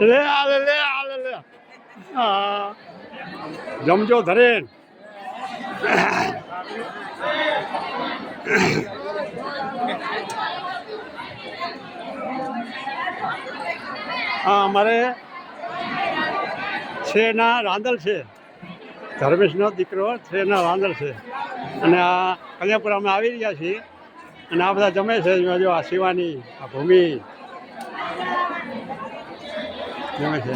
લે આલે લે આલે લે હા જમજો ધરેન હા અમારે છે ના રાંદલ છે. ધર્મેશનો દીકરો છે ના રાંદલ છે. અને આ કલ્યાપુર અમે આવી રહ્યા છીએ. અને આ બધા જમે છે આ શિવાની, આ ભૂમિ. જમે છે.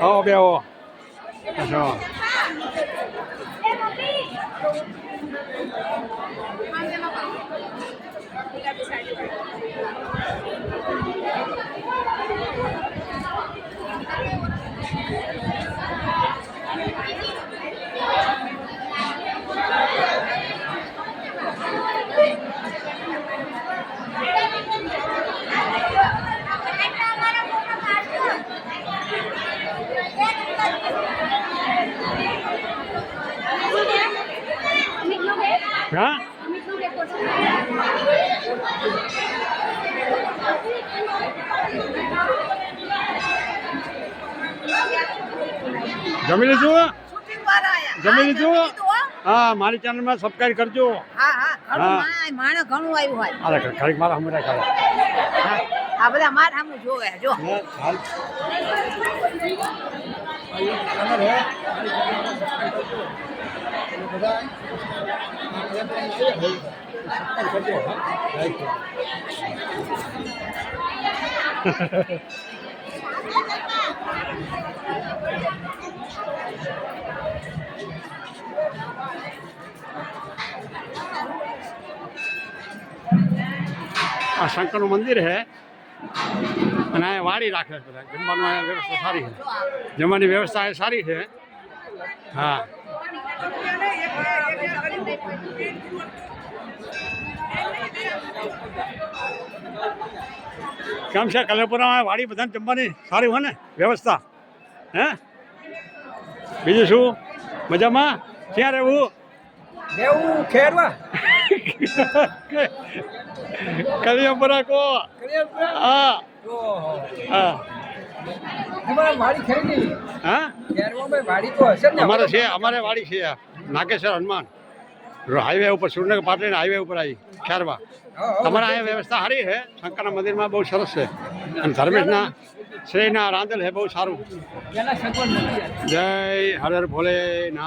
આવો, બે આવો. Thank you. હા? જમી લીધું? જમી લીધું? હો. મારી ચેનલમાં સબસ્ક્રાઈબ કરજો. હા હા. માણસ ઘણું આવ્યું હોય. અરે ખરી મારા હમણાં હા. આ બધા માર સામે જોવે જો. હાલ. આ શંકરનું મંદિર છે. અને અહીંયા વાડી રાખે છે બધા. જમવાનું વ્યવસ્થા સારી છે. જમવાની વ્યવસ્થા સારી છે. હા. કેમ છે? કલેપુરામાં વાડી બધાને જમવાની સારી હોય ને? વ્યવસ્થા. હે? બીજું શું? મજામાં? ક્યાં રહેવું? રહેવું ખેરવા. કલિયાપુરા કો. હા. હા. અમારે છે અમારે વાડી છે નાગેશ્વર હનુમાન. હાઈવે ઉપર સુરનગર પાટણ હાઈવે ઉપર આવી ખ્યારમાં. તમારા અહીંયા વ્યવસ્થા સારી છે? શંકરના મંદિરમાં બહુ સરસ છે. અને ધર્મેશના શ્રેયના રાંધેલ છે બહુ સારું. જય હરર ભોલેના ભોલેનાથ.